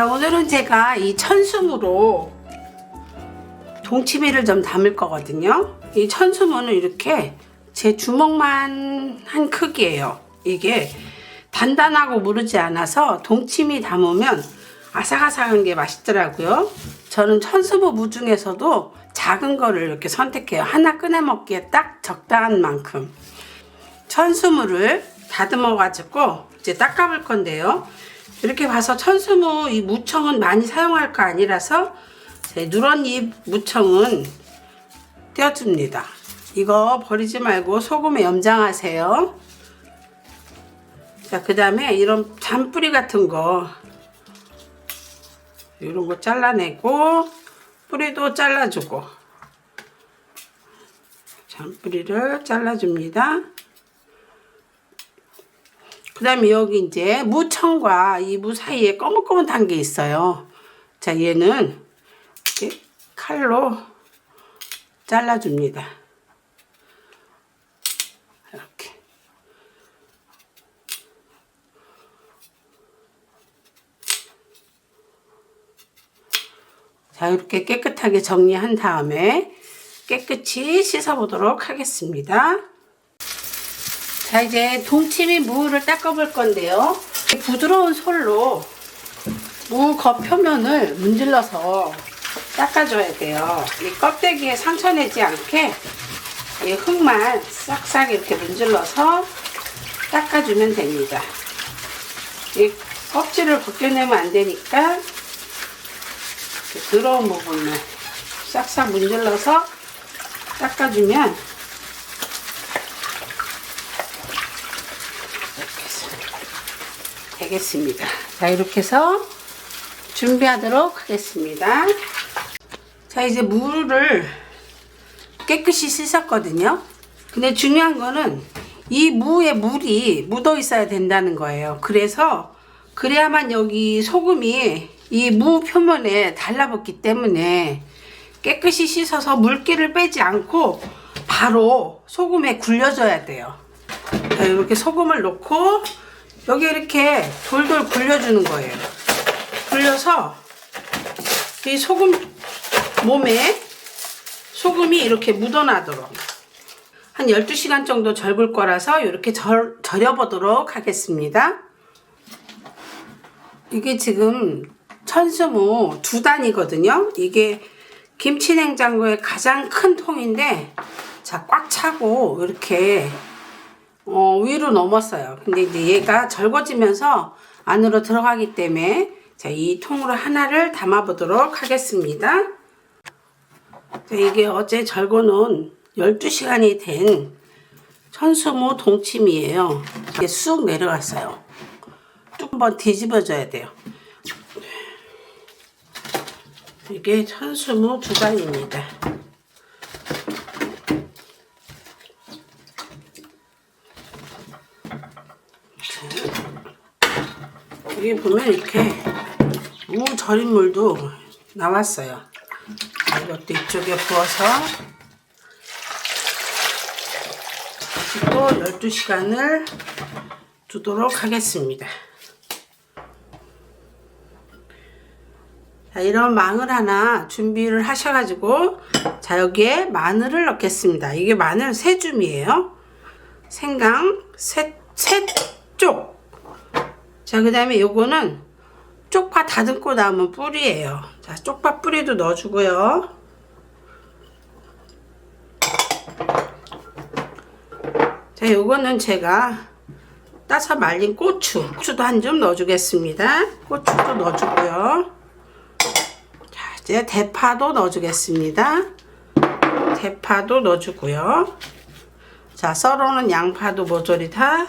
자, 오늘은 제가 이 천수무로 동치미를 좀 담을 거거든요. 이 천수무는 이렇게 제 주먹만 한 크기예요. 이게 단단하고 무르지 않아서 동치미 담으면 아삭아삭한 게 맛있더라고요. 저는 천수무 무 중에서도 작은 거를 이렇게 선택해요. 하나 꺼내 먹기에 딱 적당한 만큼. 천수무를 다듬어 가지고 이제 닦아볼 건데요. 이렇게 봐서 천수무 이 무청은 많이 사용할 거 아니라서 제 누런잎 무청은 떼어줍니다. 이거 버리지 말고 소금에 염장하세요. 자, 그 다음에 이런 잔뿌리 같은 거 이런 거 잘라내고 뿌리도 잘라주고 잔뿌리를 잘라줍니다. 그 다음에 여기 이제 무청과 이 무 사이에 검은검은한 게 있어요. 자, 얘는 이렇게 칼로 잘라줍니다. 이렇게. 자, 이렇게 깨끗하게 정리한 다음에 깨끗이 씻어보도록 하겠습니다. 자 이제 동치미 무를 닦아볼 건데요. 부드러운 솔로 무 겉표면을 문질러서 닦아줘야 돼요. 이 껍데기에 상처 내지 않게 이 흙만 싹싹 이렇게 문질러서 닦아주면 됩니다. 이 껍질을 벗겨내면 안 되니까 더러운 부분을 싹싹 문질러서 닦아주면 되겠습니다. 자, 이렇게 해서 준비하도록 하겠습니다. 자, 이제 물을 깨끗이 씻었거든요. 근데 중요한 거는 이 무에 물이 묻어 있어야 된다는 거예요. 그래서 그래야만 여기 소금이 이 무 표면에 달라붙기 때문에 깨끗이 씻어서 물기를 빼지 않고 바로 소금에 굴려줘야 돼요. 자, 이렇게 소금을 넣고 여기 이렇게 돌돌 굴려주는 거예요. 굴려서 이 소금 몸에 소금이 이렇게 묻어나도록 한 12시간 정도 절굴 거라서 이렇게 절, 절여보도록 하겠습니다. 이게 지금 천수무 두 단이거든요. 이게 김치 냉장고의 가장 큰 통인데 자 꽉 차고 이렇게 어, 위로 넘었어요. 근데 이제 얘가 절거지면서 안으로 들어가기 때문에 자, 이 통으로 하나를 담아 보도록 하겠습니다. 자, 이게 어제 절거 놓은 12시간이 된 천수무 동치미예요. 이게 쑥 내려갔어요. 쭉 한번 뒤집어줘야 돼요. 이게 천수무 두 단입니다. 여기 보면 이렇게 무 절인 물도 나왔어요. 이것도 이쪽에 부어서 다시 또 12시간을 두도록 하겠습니다. 자, 이런 망을 하나 준비를 하셔가지고 자 여기에 마늘을 넣겠습니다. 이게 마늘 세 줌이에요. 생강 세, 세 쪽. 자, 그 다음에 요거는 쪽파 다듬고 나면 뿌리예요. 자, 쪽파 뿌리도 넣어주고요. 자, 요거는 제가 따서 말린 고추. 고추도 한 점 넣어주겠습니다. 고추도 넣어주고요. 자, 이제 대파도 넣어주겠습니다. 대파도 넣어주고요. 자, 썰어놓은 양파도 모조리 다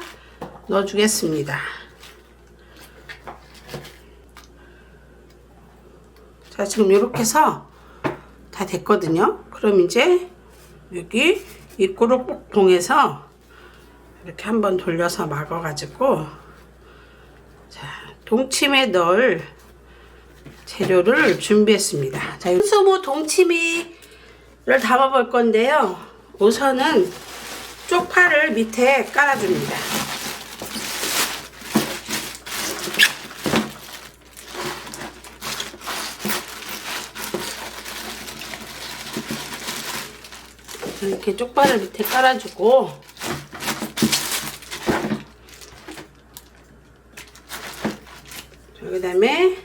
넣어주겠습니다. 자, 지금 이렇게 해서 다 됐거든요. 그럼 이제 여기 입구를 꼭 동해서 이렇게 한번 돌려서 막아가지고 자, 동치미에 넣을 재료를 준비했습니다. 자, 수모 동치미를 담아볼 건데요. 우선은 쪽파를 밑에 깔아줍니다. 이렇게 쪽발을 밑에 깔아주고 그 다음에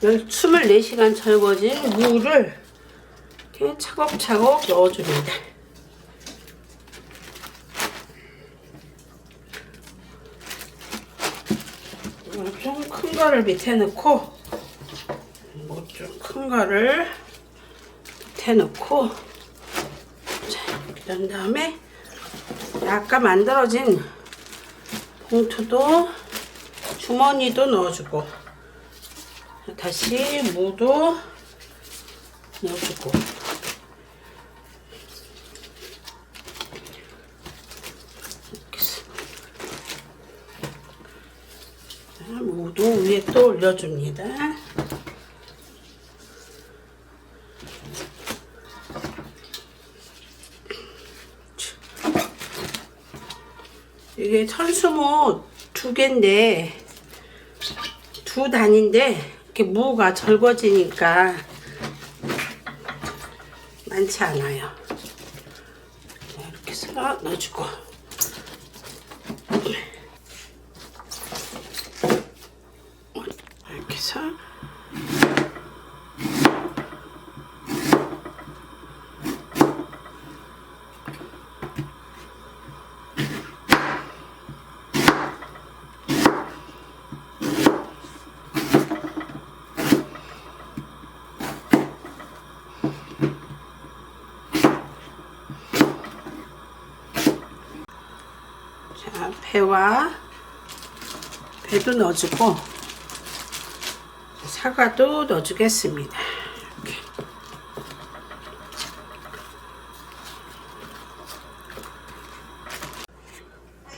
24시간 절거진 무를 이렇게 차곡차곡 넣어줍니다. 좀 큰 거를 밑에 넣고 뭐 좀 큰 거를 밑에 넣고 자, 그런 다음에 아까 만들어진 봉투도 주머니도 넣어주고 다시 무도 넣어주고 무도 위에 또 올려줍니다. 이게 천수모 두 개인데 두 단인데 이렇게 무가 절거지니까 많지 않아요. 자, 이렇게 해서 넣어주고 이렇게 해서 자, 배와 배도 넣어주고 사과도 넣어주겠습니다.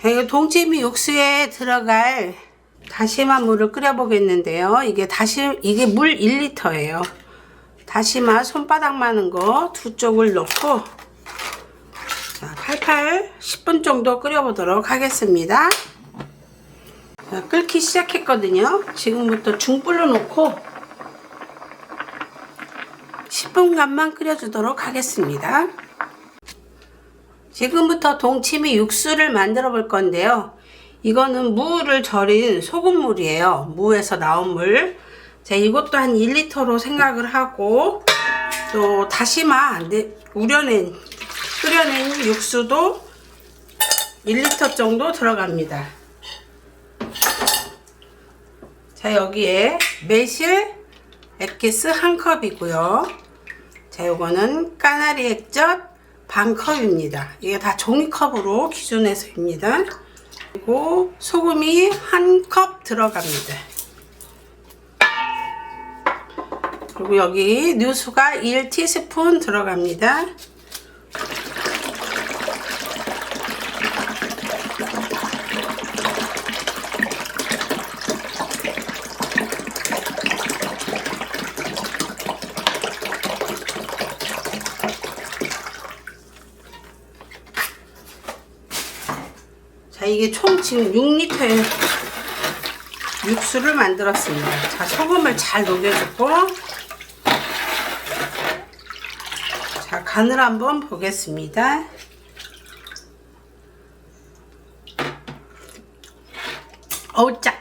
이거 동치미 육수에 들어갈 다시마 물을 끓여 보겠는데요. 이게 다시 이게 물 1리터예요. 다시마 손바닥 많은 거 두 쪽을 넣고 자, 팔팔 10분 정도 끓여보도록 하겠습니다. 자, 끓기 시작했거든요. 지금부터 중불로 놓고 10분간만 끓여주도록 하겠습니다. 지금부터 동치미 육수를 만들어 볼 건데요. 이거는 무를 절인 소금물이에요. 무에서 나온 물. 자, 이것도 한 1리터로 생각을 하고 또 다시마 네, 우려낸 끓여낸 육수도 1리터 정도 들어갑니다. 자, 여기에 매실 액기스 한 컵이고요. 자, 요거는 까나리 액젓 반 컵입니다. 이게 다 종이컵으로 기준해서입니다. 그리고 소금이 한 컵 들어갑니다. 그리고 여기 누수가 1티스푼 들어갑니다. 이게 총 지금 6리터의 육수를 만들었습니다. 자, 소금을 잘 녹여주고, 자, 간을 한번 보겠습니다. 어우, 짜.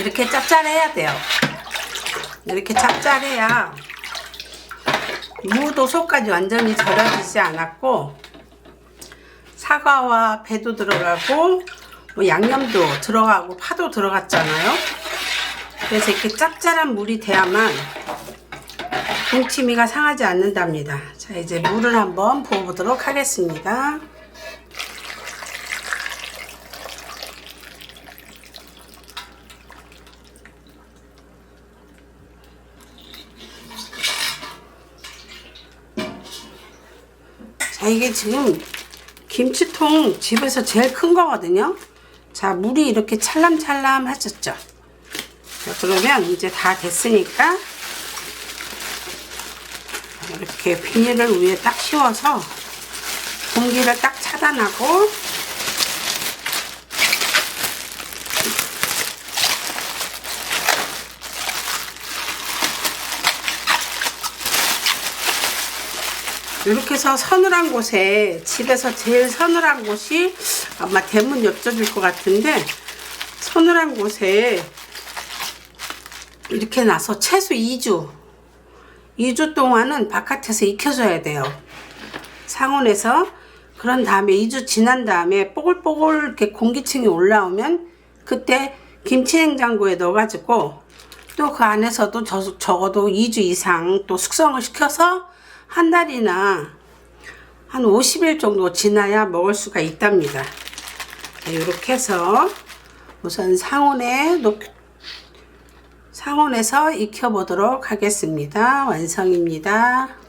이렇게 짭짤해야 돼요. 이렇게 짭짤해야 무도 속까지 완전히 절여지지 않았고, 사과와 배도 들어가고 뭐 양념도 들어가고 파도 들어갔잖아요. 그래서 이렇게 짭짤한 물이 돼야만 동치미가 상하지 않는답니다. 자 이제 물을 한번 부어보도록 하겠습니다. 자 이게 지금 김치통 집에서 제일 큰 거거든요. 자, 물이 이렇게 찰람찰람 하셨죠? 자, 그러면 이제 다 됐으니까 이렇게 비닐을 위에 딱 씌워서 공기를 딱 차단하고 이렇게 해서 서늘한 곳에 집에서 제일 서늘한 곳이 아마 대문 옆쪽일 것 같은데 서늘한 곳에 이렇게 나서 최소 2주 2주 동안은 바깥에서 익혀줘야 돼요. 상온에서. 그런 다음에 2주 지난 다음에 뽀글뽀글 이렇게 공기층이 올라오면 그때 김치냉장고에 넣어가지고 또 그 안에서도 저, 적어도 2주 이상 또 숙성을 시켜서 한 달이나 한 50일 정도 지나야 먹을 수가 있답니다. 이렇게 해서 우선 상온에 놓 상온에서 익혀보도록 하겠습니다. 완성입니다.